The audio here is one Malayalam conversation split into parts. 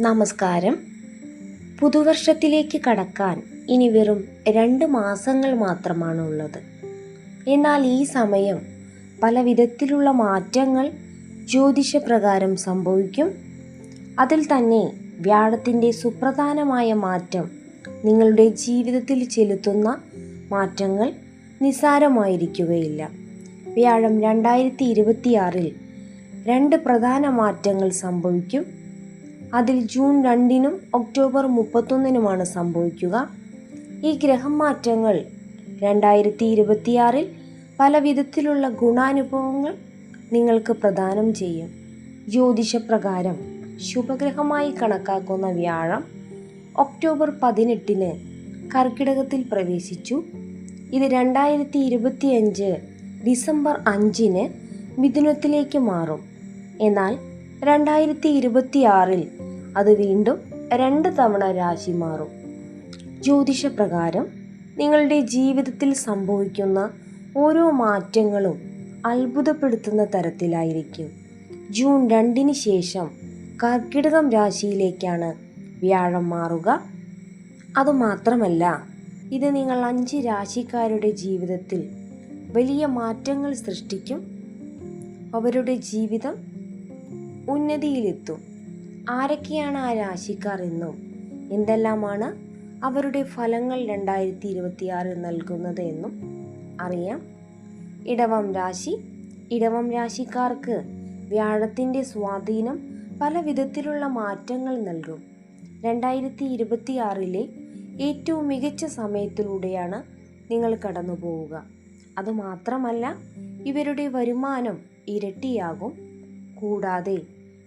നമസ്കാരം. പുതുവർഷത്തിലേക്ക് കടക്കാൻ ഇനി വെറും രണ്ട് മാസങ്ങൾ മാത്രമാണ് ഉള്ളത് എന്നാൽ ഈ സമയം പല വിധത്തിലുള്ള മാറ്റങ്ങൾ ജ്യോതിഷപ്രകാരം സംഭവിക്കും. അതിൽ തന്നെ വ്യാഴത്തിന്റെ സുപ്രധാനമായ മാറ്റം നിങ്ങളുടെ ജീവിതത്തിൽ ചെലുത്തുന്ന മാറ്റങ്ങൾ നിസ്സാരമായിരിക്കുകയില്ല. വ്യാഴം രണ്ടായിരത്തി ഇരുപത്തിയാറിൽ രണ്ട് പ്രധാന മാറ്റങ്ങൾ സംഭവിക്കും. അതിൽ ജൂൺ രണ്ടിനും ഒക്ടോബർ മുപ്പത്തൊന്നിനുമാണ് സംഭവിക്കുക. ഈ ഗ്രഹം മാറ്റങ്ങൾ രണ്ടായിരത്തി ഇരുപത്തിയാറിൽ പല വിധത്തിലുള്ള ഗുണാനുഭവങ്ങൾ നിങ്ങൾക്ക് പ്രദാനം ചെയ്യും. ജ്യോതിഷപ്രകാരം ശുഭഗ്രഹമായി കണക്കാക്കുന്ന വ്യാഴം ഒക്ടോബർ പതിനെട്ടിന് കർക്കിടകത്തിൽ പ്രവേശിച്ചു. ഇത് രണ്ടായിരത്തി ഇരുപത്തിയഞ്ച് ഡിസംബർ അഞ്ചിന് മിഥുനത്തിലേക്ക് മാറും. എന്നാൽ രണ്ടായിരത്തി ഇരുപത്തിയാറിൽ അത് വീണ്ടും രണ്ട് തവണ രാശി മാറും. ജ്യോതിഷപ്രകാരം നിങ്ങളുടെ ജീവിതത്തിൽ സംഭവിക്കുന്ന ഓരോ മാറ്റങ്ങളും അത്ഭുതപ്പെടുത്തുന്ന തരത്തിലായിരിക്കും. ജൂൺ രണ്ടിന് ശേഷം കർക്കിടകം രാശിയിലേക്കാണ് വ്യാഴം മാറുക. അതുമാത്രമല്ല ഇത് നിങ്ങൾ അഞ്ച് രാശിക്കാരുടെ ജീവിതത്തിൽ വലിയ മാറ്റങ്ങൾ സൃഷ്ടിക്കും. അവരുടെ ജീവിതം ഉന്നതിയിലെത്തും. ആരൊക്കെയാണ് ആ രാശിക്കാർ എന്നും? എന്തെല്ലാമാണ് അവരുടെ ഫലങ്ങൾ രണ്ടായിരത്തി ഇരുപത്തിയാറിൽ നൽകുന്നത് എന്നും അറിയാം. ഇടവം രാശി. ഇടവം രാശിക്കാർക്ക് വ്യാഴത്തിന്റെ സ്വാധീനം പല വിധത്തിലുള്ള മാറ്റങ്ങൾ നൽകും. രണ്ടായിരത്തി ഇരുപത്തിയാറിലെ ഏറ്റവും മികച്ച സമയത്തിലൂടെയാണ് നിങ്ങൾ കടന്നു പോവുക അതുമാത്രമല്ല ഇവരുടെ വരുമാനം ഇരട്ടിയാകും. കൂടാതെ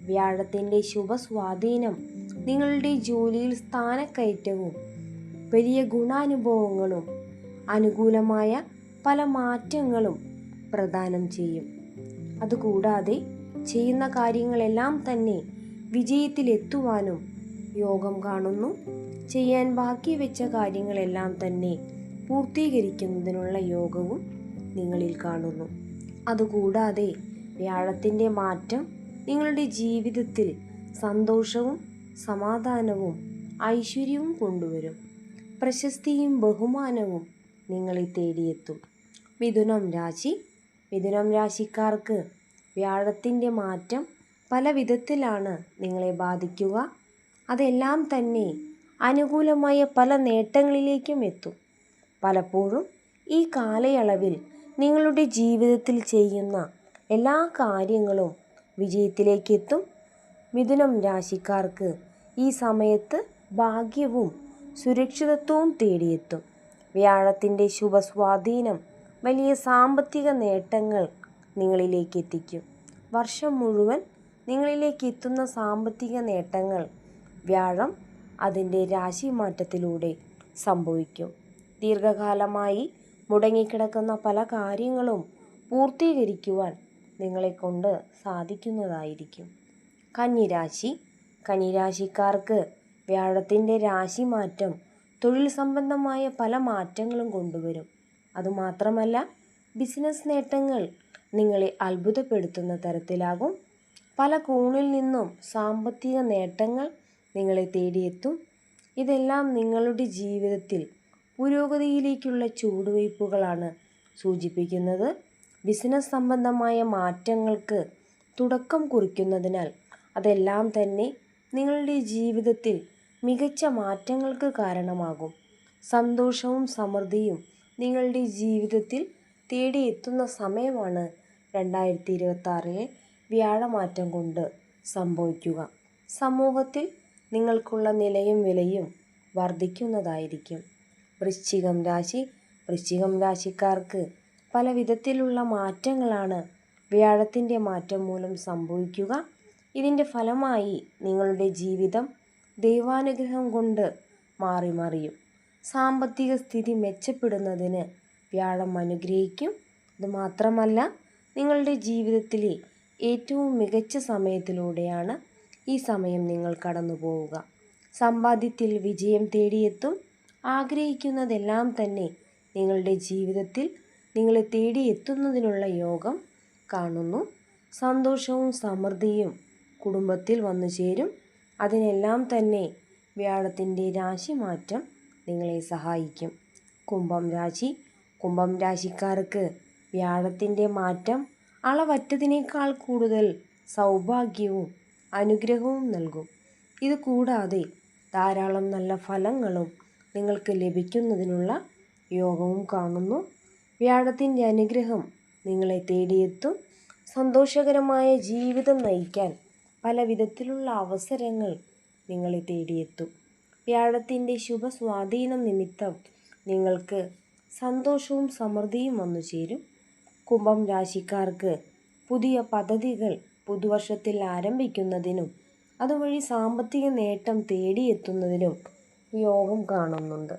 വ്യാഴത്തിന്റെ ശുഭസ്വാധീനം നിങ്ങളുടെ ജോലിയിൽ സ്ഥാനക്കയറ്റവും വലിയ ഗുണാനുഭവങ്ങളും അനുകൂലമായ പല മാറ്റങ്ങളും പ്രദാനം ചെയ്യും. അതുകൂടാതെ ചെയ്യുന്ന കാര്യങ്ങളെല്ലാം തന്നെ വിജയത്തിലെത്തുവാനും യോഗം കാണുന്നു. ചെയ്യാൻ ബാക്കി വെച്ച കാര്യങ്ങളെല്ലാം തന്നെ പൂർത്തീകരിക്കുന്നതിനുള്ള യോഗവും നിങ്ങളിൽ കാണുന്നു. അതുകൂടാതെ വ്യാഴത്തിന്റെ മാറ്റം നിങ്ങളുടെ ജീവിതത്തിൽ സന്തോഷവും സമാധാനവും ഐശ്വര്യവും കൊണ്ടുവരും. പ്രശസ്തിയും ബഹുമാനവും നിങ്ങളെ തേടിയെത്തും. മിഥുനം രാശി. മിഥുനം രാശിക്കാർക്ക് വ്യാഴത്തിന്റെ മാറ്റം പല വിധത്തിലാണ് നിങ്ങളെ ബാധിക്കുക. അതെല്ലാം തന്നെ അനുകൂലമായ പല നേട്ടങ്ങളിലേക്കും എത്തും. പലപ്പോഴും ഈ കാലയളവിൽ നിങ്ങളുടെ ജീവിതത്തിൽ ചെയ്യുന്ന എല്ലാ കാര്യങ്ങളും വിജയത്തിലേക്ക് എത്തും മിഥുനം രാശിക്കാർക്ക് ഈ സമയത്ത് ഭാഗ്യവും സുരക്ഷിതത്വവും തേടിയെത്തും. വ്യാഴത്തിന്റെ ശുഭസ്വാധീനം വലിയ സാമ്പത്തിക നേട്ടങ്ങൾ നിങ്ങളിലേക്ക് എത്തിക്കും വർഷം മുഴുവൻ നിങ്ങളിലേക്ക് എത്തുന്ന സാമ്പത്തിക നേട്ടങ്ങൾ വ്യാഴം അതിന്റെ രാശിമാറ്റത്തിലൂടെ സംഭവിക്കും. ദീർഘകാലമായി മുടങ്ങിക്കിടക്കുന്ന പല കാര്യങ്ങളും പൂർത്തീകരിക്കുവാൻ നിങ്ങളെക്കൊണ്ട് സാധിക്കുന്നതായിരിക്കും. കന്നിരാശി. കന്നിരാശിക്കാർക്ക് വ്യാഴത്തിന്റെ രാശിമാറ്റം തൊഴിൽ സംബന്ധമായ പല മാറ്റങ്ങളും കൊണ്ടുവരും. അതുമാത്രമല്ല ബിസിനസ് നേട്ടങ്ങൾ നിങ്ങളെ അത്ഭുതപ്പെടുത്തുന്ന തരത്തിലാകും. പല കോണിൽ നിന്നും സാമ്പത്തിക നേട്ടങ്ങൾ നിങ്ങളെ തേടിയെത്തും. ഇതെല്ലാം നിങ്ങളുടെ ജീവിതത്തിൽ പുരോഗതിയിലേക്കുള്ള ചുവടുവയ്പ്പുകളാണ് സൂചിപ്പിക്കുന്നത്. ബിസിനസ് സംബന്ധമായ മാറ്റങ്ങൾക്ക് തുടക്കം കുറിക്കുന്നതിനാൽ അതെല്ലാം തന്നെ നിങ്ങളുടെ ജീവിതത്തിൽ മികച്ച മാറ്റങ്ങൾക്ക് കാരണമാകും. സന്തോഷവും സമൃദ്ധിയും നിങ്ങളുടെ ജീവിതത്തിൽ തേടിയെത്തുന്ന സമയമാണ് രണ്ടായിരത്തി ഇരുപത്താറിലെ വ്യാഴമാറ്റം കൊണ്ട് സംഭവിക്കുക. സമൂഹത്തിൽ നിങ്ങൾക്കുള്ള നിലയും വിലയും വർദ്ധിക്കുന്നതായിരിക്കും. വൃശ്ചികം രാശി വൃശ്ചികം രാശിക്കാർക്ക് പല വിധത്തിലുള്ള മാറ്റങ്ങളാണ് വ്യാഴത്തിന്റെ മാറ്റം മൂലം സംഭവിക്കുക. ഇതിന്റെ ഫലമായി നിങ്ങളുടെ ജീവിതം ദൈവാനുഗ്രഹം കൊണ്ട് മാറി മറിയും. സാമ്പത്തിക സ്ഥിതി മെച്ചപ്പെടുന്നതിന് വ്യാഴം അനുഗ്രഹിക്കും. അതുമാത്രമല്ല നിങ്ങളുടെ ജീവിതത്തിലെ ഏറ്റവും മികച്ച സമയത്തിലൂടെയാണ് ഈ സമയം നിങ്ങൾ കടന്നു പോവുക സമ്പാദ്യത്തിൽ വിജയം തേടിയെത്തും. ആഗ്രഹിക്കുന്നതെല്ലാം തന്നെ നിങ്ങളുടെ ജീവിതത്തിൽ നിങ്ങളെ തേടി എത്തുന്നതിനുള്ള യോഗം കാണുന്നു. സന്തോഷവും സമൃദ്ധിയും കുടുംബത്തിൽ വന്നു ചേരും. അതിനെല്ലാം തന്നെ വ്യാഴത്തിന്റെ രാശിമാറ്റം നിങ്ങളെ സഹായിക്കും. കുംഭം രാശി. കുംഭം രാശിക്കാർക്ക് വ്യാഴത്തിന്റെ മാറ്റം അളവറ്റതിനേക്കാൾ കൂടുതൽ സൗഭാഗ്യവും അനുഗ്രഹവും നൽകും. ഇത് കൂടാതെ ധാരാളം നല്ല ഫലങ്ങളും നിങ്ങൾക്ക് ലഭിക്കുന്നതിനുള്ള യോഗവും കാണുന്നു. വ്യാഴത്തിന്റെ അനുഗ്രഹം നിങ്ങളെ തേടിയെത്തും. സന്തോഷകരമായ ജീവിതം നയിക്കാൻ പല വിധത്തിലുള്ള അവസരങ്ങൾ നിങ്ങളെ തേടിയെത്തും. വ്യാഴത്തിന്റെ ശുഭ സ്വാധീനം നിമിത്തം നിങ്ങൾക്ക് സന്തോഷവും സമൃദ്ധിയും വന്നു ചേരും. കുംഭം രാശിക്കാർക്ക് പുതിയ പദ്ധതികൾ പുതുവർഷത്തിൽ ആരംഭിക്കുന്നതിനും അതുവഴി സാമ്പത്തിക നേട്ടം തേടിയെത്തുന്നതിനും യോഗം കാണുന്നുണ്ട്.